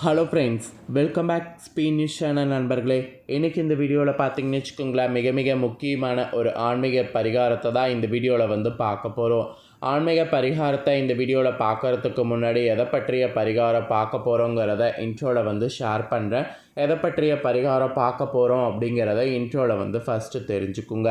Hello friends welcome back ஸ்பீன் news channel நண்பர்களே. இன்றைக்கி இந்த வீடியோவில் பார்த்தீங்கன்னு வச்சுக்கோங்களேன் மிக மிக முக்கியமான ஒரு ஆன்மீக பரிகாரத்தை தான் இந்த வீடியோவில் வந்து பார்க்க போகிறோம் ஆன்மீக பரிகாரத்தை இந்த வீடியோவில் பார்க்கறதுக்கு முன்னாடி எதை பற்றிய பரிகாரம் பார்க்க போகிறோங்கிறத இன்ட்ரோவில் வந்து ஷேர் பண்ணுறேன் எதை பற்றிய பரிகாரம் பார்க்க போகிறோம் அப்படிங்கிறத இன்ட்ரோவில் வந்து ஃபஸ்ட்டு தெரிஞ்சுக்குங்க.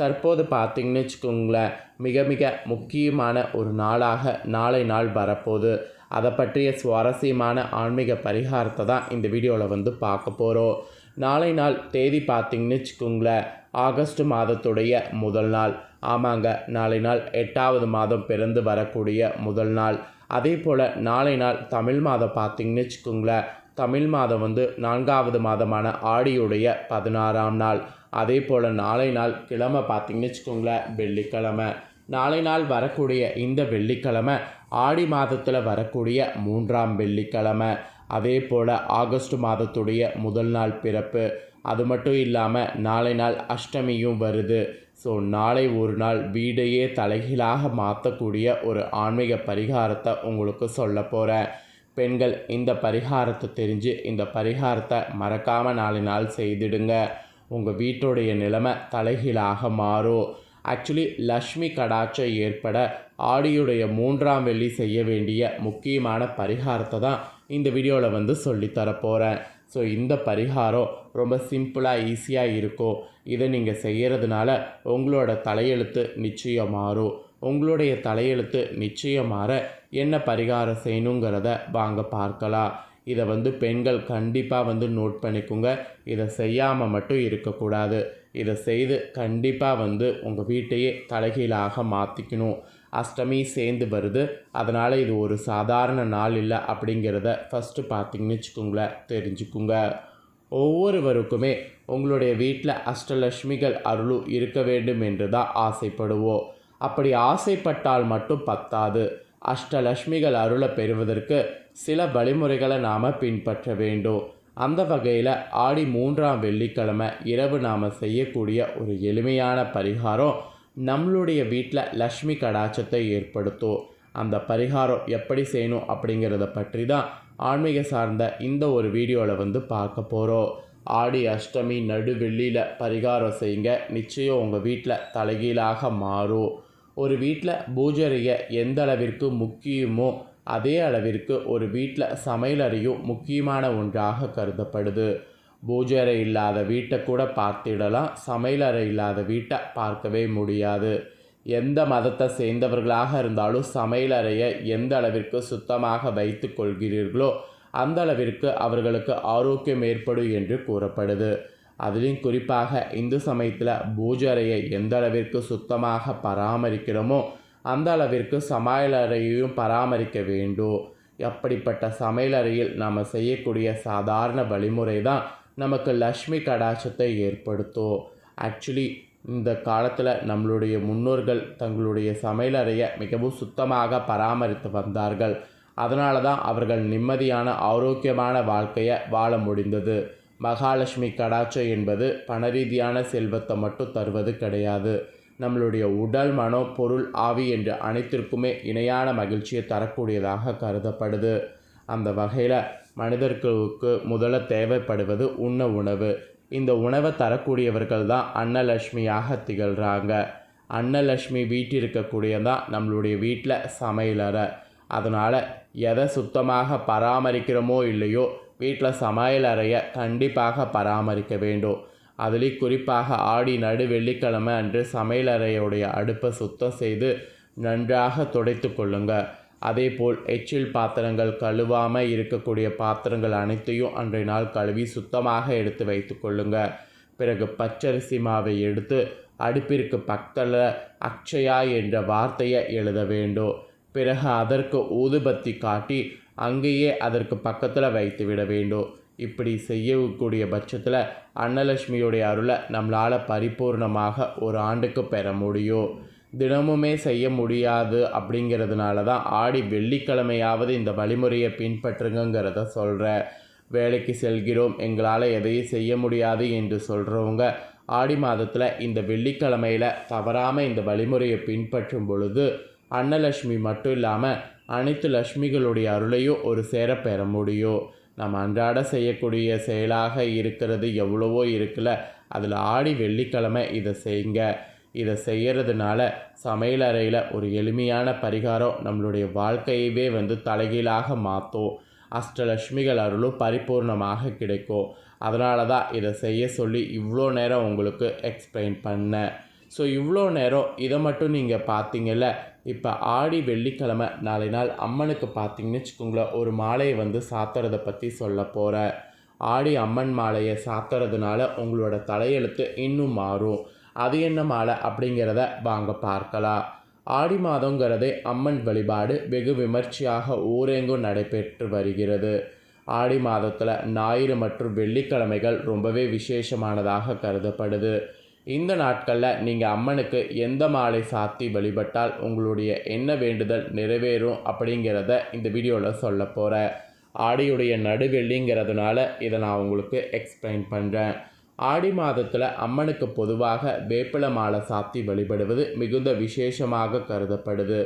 தற்போது பார்த்திங்கன்னு வச்சுக்கோங்களேன் மிக மிக முக்கியமான ஒரு நாளாக நாளை நாள் வரப்போகுது. அதை பற்றிய சுவாரஸ்யமான ஆன்மீக பரிகாரத்தை தான் இந்த வீடியோவில் வந்து பார்க்க போகிறோம். நாளை நாள் தேதி பார்த்தீங்கன்னு வச்சுக்கோங்களேன் ஆகஸ்ட் மாதத்துடைய முதல் நாள். ஆமாங்க நாளை நாள் எட்டாவது மாதம் பிறந்து வரக்கூடிய முதல் நாள். அதே போல் நாளை நாள் தமிழ் மாதம் பார்த்தீங்கன்னு வச்சுக்கோங்களேன் தமிழ் மாதம் வந்து நான்காவது மாதமான ஆடியுடைய பதினாறாம் நாள். அதே போல் நாளை நாள் கிழமை பார்த்தீங்கன்னு வச்சுக்கோங்களேன் வெள்ளிக்கிழமை. நாளை நாள் வரக்கூடிய இந்த வெள்ளிக்கிழமை ஆடி மாதத்தில் வரக்கூடிய மூன்றாம் வெள்ளிக்கிழமை. அதே போல் ஆகஸ்ட் மாதத்துடைய முதல் நாள் பிறப்பு. அது மட்டும் இல்லாமல் நாளை நாள் அஷ்டமியும் வருது. ஸோ நாளை ஒரு நாள் வீடையே தலைகீழாக மாற்றக்கூடிய ஒரு ஆன்மீக பரிகாரத்தை உங்களுக்கு சொல்ல போகிறேன் பெண்கள் இந்த பரிகாரத்தை தெரிஞ்சு இந்த பரிகாரத்தை மறக்காமல் நாளை நாள் செய்திடுங்க. உங்கள் வீட்டுடைய நிலைமை தலைகீழாக மாறும். ஆக்சுவலி லக்ஷ்மி கடாட்சம் ஏற்பட ஆடியுடைய மூன்றாம் வெள்ளி செய்ய வேண்டிய முக்கியமான பரிகாரத்தை தான் இந்த வீடியோவில் வந்து சொல்லித்தர போகிறேன் ஸோ இந்த பரிகாரம் ரொம்ப சிம்பிளாக ஈஸியாக இருக்கும். இதை நீங்கள் செய்கிறதுனால உங்களோட தலையெழுத்து நிச்சயம் மாறும். உங்களுடைய தலையெழுத்து நிச்சயம் மாற என்ன பரிகாரம் செய்யணுங்கிறத வாங்க பார்க்கலாம். இதை வந்து பெண்கள் கண்டிப்பாக வந்து நோட் பண்ணிக்கோங்க. இதை செய்யாமல் மட்டும் இருக்கக்கூடாது. இதை செய்து கண்டிப்பாக வந்து உங்கள் வீட்டையே தலைகீழாக மாற்றிக்கணும் அஷ்டமி சேர்ந்து வருது. அதனால் இது ஒரு சாதாரண நாள் இல்லை அப்படிங்கிறத ஃபஸ்ட்டு பார்த்தீங்கன்னு வச்சுக்கோங்களேன் தெரிஞ்சுக்குங்க. ஒவ்வொருவருக்குமே உங்களுடைய வீட்டில் அஷ்டலட்சுமிகள் அருளும் இருக்க வேண்டும் என்று தான் ஆசைப்படுவோம். அப்படி ஆசைப்பட்டால் மட்டும் பத்தாது. அஷ்டலட்சுமிகள் அருளை பெறுவதற்கு சில வழிமுறைகளை நாம் பின்பற்ற வேண்டும். அந்த வகையில் ஆடி மூன்றாம் வெள்ளிக்கிழமை இரவு நாம் செய்யக்கூடிய ஒரு எளிமையான பரிகாரம் நம்மளுடைய வீட்டில் லக்ஷ்மி கடாச்சத்தை ஏற்படுத்தும். அந்த பரிகாரம் எப்படி செய்யணும் அப்படிங்கிறத பற்றி தான் ஆன்மீக சார்ந்த இந்த ஒரு வீடியோவில் வந்து பார்க்க போகிறோம் ஆடி அஷ்டமி நடுவெள்ளியில் பரிகாரம் செய்யுங்க. நிச்சயம் உங்கள் வீட்டில் தலைகீழாக மாறும். ஒரு வீட்டில் பூஜரையை எந்த அளவிற்கு முக்கியமோ அதே அளவிற்கு ஒரு வீட்டில் சமையலறையும் முக்கியமான ஒன்றாக கருதப்படுது. பூஜரை இல்லாத வீட்டை கூட பார்த்திடலாம். சமையலறை இல்லாத வீட்டை பார்க்கவே முடியாது. எந்த மதத்தை சேர்ந்தவர்களாக இருந்தாலும் சமையலறையை எந்த அளவிற்கு சுத்தமாக வைத்து கொள்கிறீர்களோ அந்த அளவிற்கு அவர்களுக்கு ஆரோக்கியம் ஏற்படும் என்று கூறப்படுது. அதிலும் குறிப்பாக இந்து சமயத்தில் பூஜரையை எந்த அளவிற்கு சுத்தமாக பராமரிக்கிறோமோ அந்த அளவிற்கு சமையலறையையும் பராமரிக்க வேண்டும். அப்படிப்பட்ட சமையலறையில் நாம் செய்யக்கூடிய சாதாரண வழிமுறை தான் நமக்கு லக்ஷ்மி கடாட்சத்தை ஏற்படுத்தும். ஆக்சுவலி இந்த காலத்தில் நம்மளுடைய முன்னோர்கள் தங்களுடைய சமையலறையை மிகவும் சுத்தமாக பராமரித்து வந்தார்கள். அதனால தான் அவர்கள் நிம்மதியான ஆரோக்கியமான வாழ்க்கையை வாழ முடிந்தது. மகாலட்சுமி கடாட்சம் என்பது பணரீதியான செல்வத்தை மட்டும் தருவது கிடையாது. நம்மளுடைய உடல் மனோ பொருள் ஆவி என்ற அனைத்திற்குமே இணையான மகிழ்ச்சியை தரக்கூடியதாக கருதப்படுது. அந்த வகையில் மனிதர்களுக்கு முதல்ல தேவைப்படுவது உண்ண உணவு. இந்த உணவை தரக்கூடியவர்கள் தான் அன்னலட்சுமியாக திகழ்கிறாங்க அன்னலட்சுமி வீட்டிருக்கக்கூடியதான் நம்மளுடைய வீட்டில் சமையலறை. அதனால் எதை சுத்தமாக பராமரிக்கிறோமோ இல்லையோ வீட்டில் சமையலறையை கண்டிப்பாக பராமரிக்க வேண்டும். அதிலே குறிப்பாக ஆடி நடு வெள்ளிக்கிழமை அன்று சமையலறையுடைய அடுப்பை சுத்தம் செய்து நன்றாக துடைத்து கொள்ளுங்க அதேபோல் எச்சில் பாத்திரங்கள் கழுவாமல் இருக்கக்கூடிய பாத்திரங்கள் அனைத்தையும் அன்றைய நாள் கழுவி சுத்தமாக எடுத்து வைத்து கொள்ளுங்கள். பிறகு பச்சரிசி மாவை எடுத்து அடுப்பிற்கு பக்கத்தில் அக்ஷயா என்ற வார்த்தையை எழுத வேண்டும். பிறகு அதற்கு ஊதுபத்தி காட்டி அங்கேயே அதற்கு பக்கத்தில் வைத்து விட வேண்டும். இப்படி செய்யக்கூடிய பட்சத்தில் அன்னலட்சுமியுடைய அருளை நம்மளால் பரிபூர்ணமாக ஒரு ஆண்டுக்கு பெற முடியும். தினமுமே செய்ய முடியாது அப்படிங்கிறதுனால தான் ஆடி வெள்ளிக்கிழமையாவது இந்த வழிமுறையை பின்பற்றுங்கிறத சொல்கிற வேலைக்கு செல்கிறோம் எங்களால் எதையும் செய்ய முடியாது என்று சொல்கிறவங்க ஆடி மாதத்தில் இந்த வெள்ளிக்கிழமையில் தவறாமல் இந்த வழிமுறையை பின்பற்றும் பொழுது அன்னலட்சுமி மட்டும் இல்லாமல் அனைத்து லட்சுமிகளுடைய அருளையும் ஒரு சேர பெற முடியும். நம்ம அன்றாட செய்யக்கூடிய செயலாக இருக்கிறது எவ்வளவோ இருக்குல்ல. அதில் ஆடி வெள்ளிக்கிழமை இதை செய்யுங்க இதை செய்கிறதுனால சமையலறையில் ஒரு எளிமையான பரிகாரம் நம்மளுடைய வாழ்க்கையவே வந்து தலைகீழாக மாற்றும் அஷ்டலட்சுமிகள் அருளும் பரிபூர்ணமாக கிடைக்கும். அதனால தான் இதை செய்ய சொல்லி இவ்வளோ நேரம் உங்களுக்கு எக்ஸ்பிளைன் பண்ணேன். ஸோ இவ்வளோ நேரம் இதை மட்டும் நீங்கள் பார்த்தீங்கல்ல இப்போ ஆடி வெள்ளிக்கிழமை நாளை நாள் அம்மனுக்கு பார்த்தீங்கன்னு வச்சுக்கோங்களேன் ஒரு மாலையை வந்து சாத்துறதை பற்றி சொல்ல போகிறேன் ஆடி அம்மன் மாலையை சாத்துறதுனால உங்களோட தலையெழுத்து இன்னும் மாறும். அது என்ன மாலை அப்படிங்கிறத வாங்க பார்க்கலாம். ஆடி மாதங்கிறதே அம்மன் வழிபாடு வெகு விமர்சையாக ஊரெங்கும் நடைபெற்று வருகிறது. ஆடி மாதத்தில் ஞாயிறு மற்றும் வெள்ளிக்கிழமைகள் ரொம்பவே விசேஷமானதாக கருதப்படுது. இந்த நாட்களில் நீங்கள் அம்மனுக்கு எந்த மாலை சாத்தி வழிபட்டால் உங்களுடைய என்ன வேண்டுதல் நிறைவேறும் அப்படிங்கிறத இந்த வீடியோவில் சொல்ல போகிறேன் ஆடியுடைய நடுவெள்ளிங்கிறதுனால இதை நான் உங்களுக்கு எக்ஸ்பிளைன் பண்ணுறேன் ஆடி மாதத்தில் அம்மனுக்கு பொதுவாக வேப்பிலை மாலை சாத்தி வழிபடுவது மிகுந்த விசேஷமாக கருதப்படுது.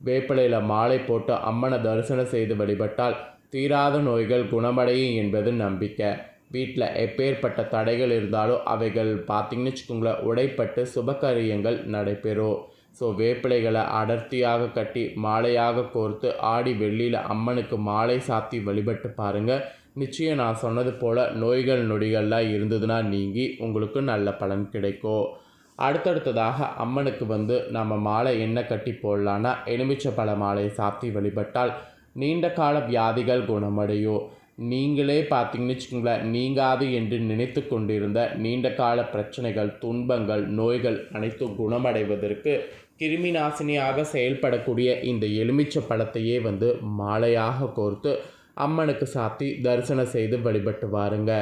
வேப்பிலையில் மாலை போட்டு அம்மனை தரிசனம் செய்து வழிபட்டால் தீராத நோய்கள் குணமடையும் என்பது நம்பிக்கை. வீட்டில் எப்பேற்பட்ட தடைகள் இருந்தாலும் அவைகள் பார்த்திங்கன்னு வச்சுக்கோங்களேன் உடைப்பட்டு சுபகாரியங்கள் நடைபெறும். ஸோ வேப்பிலைகளை அடர்த்தியாக கட்டி மாலையாக கோர்த்து ஆடி வெள்ளியில் அம்மனுக்கு மாலை சாத்தி வழிபட்டு பாருங்கள் நிச்சயம் நான் சொன்னது போல் நோய்கள் நொடிகள்லாம் இருந்ததுன்னா நீங்கி உங்களுக்கு நல்ல பலன் கிடைக்கும். அடுத்தடுத்ததாக அம்மனுக்கு வந்து நம்ம மாலை என்ன கட்டி போடலான்னா எலுமிச்சை பழ மாலை சாத்தி வழிபட்டால் நீண்ட கால வியாதிகள் குணமடையும். நீங்களே பார்த்தீங்கன்னு வச்சுக்கோங்களேன். நீங்காது என்று நினைத்து கொண்டிருந்த நீண்ட கால பிரச்சனைகள் துன்பங்கள் நோய்கள் அனைத்தும் குணமடைவதற்கு கிருமி நாசினியாக செயல்படக்கூடிய இந்த எலுமிச்சை பழத்தையே வந்து மாலையாக கோர்த்து அம்மனுக்கு சாத்தி தரிசனம் செய்து வழிபட்டு வாருங்க.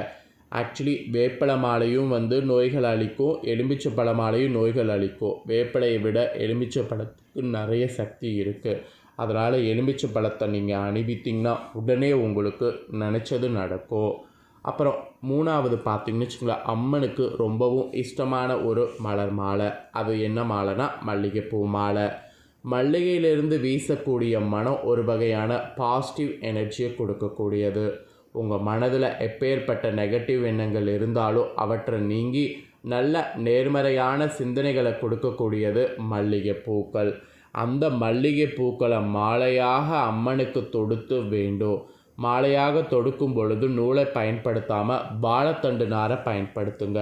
ஆக்சுவலி வேப்பிலை மாலையும் வந்து நோய்கள் அளிக்கும் எலுமிச்சை பழ மாலையும் நோய்கள் அளிக்கும். வேப்பிலையை விட எலுமிச்சை பழத்துக்கு நிறைய சக்தி இருக்குது அதனால் எலுமிச்சை பழத்தை நீங்கள் அணிவித்திங்கன்னா உடனே உங்களுக்கு நினச்சது நடக்கும். அப்புறம் மூணாவது பார்த்தீங்கன்னு வச்சுக்கோங்களேன் அம்மனுக்கு ரொம்பவும் இஷ்டமான ஒரு மலர் மாலை. அது என்ன மாலைனா மல்லிகைப்பூ மாலை. மல்லிகையிலிருந்து வீசக்கூடிய மனம் ஒரு வகையான பாசிட்டிவ் எனர்ஜியை கொடுக்கக்கூடியது. உங்கள் மனதில் எப்பேற்பட்ட நெகட்டிவ் எண்ணங்கள் இருந்தாலும் அவற்றை நீங்கி நல்ல நேர்மறையான சிந்தனைகளை கொடுக்கக்கூடியது மல்லிகை பூக்கள் அந்த மல்லிகை பூக்களை மாலையாக அம்மனுக்கு தொடுத்து வேண்டும் மாலையாக தொடுக்கும் பொழுது நூலை பயன்படுத்தாமல் வாழைத்தண்டு நாரை பயன்படுத்துங்க.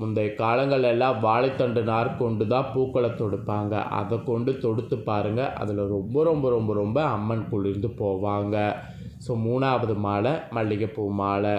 முந்தைய காலங்கள் எல்லாம் வாழைத்தண்டு நார் கொண்டு தான் பூக்களை தொடுப்பாங்க. அதை கொண்டு தொடுத்து பாருங்கள் அதில் ரொம்ப ரொம்ப ரொம்ப ரொம்ப அம்மன் குளிர்ந்து போவாங்க. ஸோ மூணாவது மாலை மல்லிகைப்பூ மாலை.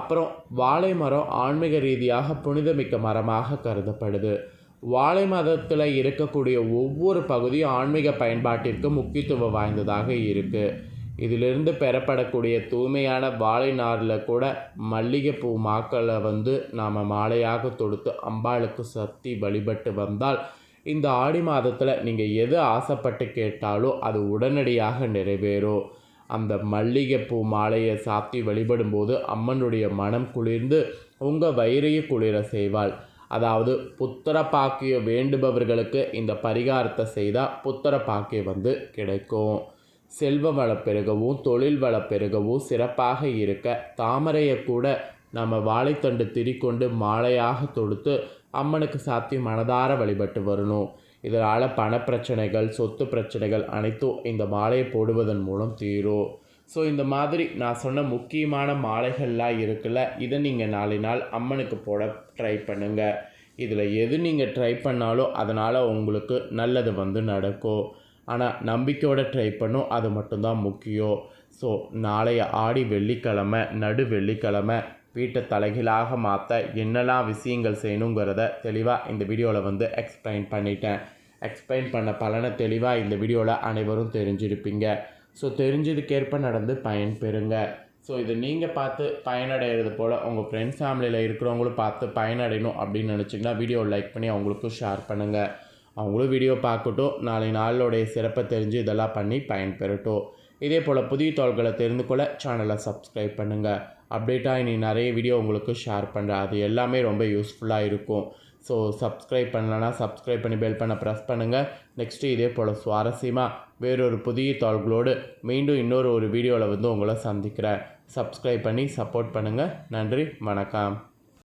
அப்புறம் வாழை மரம் ஆன்மீக ரீதியாக புனிதமிக்க மரமாக கருதப்படுது. வாழை மதத்தில் இருக்கக்கூடிய ஒவ்வொரு பகுதியும் ஆன்மீக பயன்பாட்டிற்கு முக்கியத்துவம் வாய்ந்ததாக இருக்குது இதிலிருந்து பெறப்படக்கூடிய தூய்மையான வாழை நாரில் கூட மல்லிகைப்பூ மாக்களை வந்து நாம் மாலையாக தொடுத்து அம்பாளுக்கு சக்தி வழிபட்டு வந்தால் இந்த ஆடி மாதத்தில் நீங்கள் எது ஆசைப்பட்டு கேட்டாலும் அது உடனடியாக நிறைவேறும். அந்த மல்லிகைப்பூ மாலையை சாத்தி வழிபடும்போது அம்மனுடைய மனம் குளிர்ந்து உங்கள் வயிறையை குளிர செய்வாள். அதாவது புத்திர பாக்கியம் வேண்டுபவர்களுக்கு இந்த பரிகாரத்தை செய்தால் புத்திர பாக்கியம் வந்து கிடைக்கும். செல்வ வள பெருகவும் தொழில் வள பெருகவும் சிறப்பாக இருக்க தாமரையை கூட நம்ம வாழைத்தண்டு திரிக்கொண்டு மாலையாக தொடுத்து அம்மனுக்கு சாத்தி மனதார வழிபட்டு வரணும். இதனால் பணப்பிரச்சனைகள் சொத்து பிரச்சனைகள் அனைத்தும் இந்த மாலையை போடுவதன் மூலம் தீரும். ஸோ இந்த மாதிரி நான் சொன்ன முக்கியமான மாலைகள்லாம் இருக்குல்ல இதை நீங்கள் நாளை நாள் அம்மனுக்கு போட ட்ரை பண்ணுங்கள் இதில் எது நீங்கள் ட்ரை பண்ணாலும் அதனால் உங்களுக்கு நல்லது வந்து நடக்கும் ஆனால் நம்பிக்கையோடு ட்ரை பண்ணும் அது மட்டும்தான் முக்கியம் ஸோ நாளைய ஆடி வெள்ளிக்கிழமை நடு வெள்ளிக்கிழமை வீட்டை தலைகீழாக மாற்ற என்னெல்லாம் விஷயங்கள் செய்யணுங்கிறத தெளிவாக இந்த வீடியோவில் வந்து எக்ஸ்பிளைன் பண்ணிட்டேன். எக்ஸ்பிளைன் பண்ண பலனை தெளிவாக இந்த வீடியோவில் அனைவரும் தெரிஞ்சிருப்பீங்க. ஸோ தெரிஞ்சதுக்கேற்ப நடந்து பயன்பெறுங்க ஸோ இதை நீங்கள் பார்த்து பயனடைகிறது போல் உங்கள் ஃப்ரெண்ட்ஸ் ஃபேமிலியில் இருக்கிறவங்களும் பார்த்து பயனடையணும் அப்படின்னு நினச்சிங்கன்னா வீடியோ லைக் பண்ணி அவங்களுக்கும் ஷேர் பண்ணுங்கள் அவங்களும் வீடியோ பார்க்கட்டும். நாளை நாளோடைய சிறப்பை தெரிஞ்சு இதெல்லாம் பண்ணி பயன்பெறட்டும் இதே போல் புதிய தோள்களை தெரிந்து கொள்ள சேனலை சப்ஸ்கிரைப் பண்ணுங்கள் அப்டேட்டாக இனி நிறைய வீடியோ உங்களுக்கு ஷேர் பண்ணுறேன் அது எல்லாமே ரொம்ப யூஸ்ஃபுல்லாக இருக்கும். ஸோ சப்ஸ்கிரைப் பண்ணலன்னா சப்ஸ்கிரைப் பண்ணி பெல் பண்ண ப்ரெஸ் பண்ணுங்கள் நெக்ஸ்ட்டு இதே போல் சுவாரஸ்யமாக வேறொரு புதிய தாள்களோடு மீண்டும் இன்னொரு ஒரு வீடியோவில் வந்து உங்களை சந்திக்கிறேன். சப்ஸ்கிரைப் பண்ணி சப்போர்ட் பண்ணுங்கள் நன்றி வணக்கம்.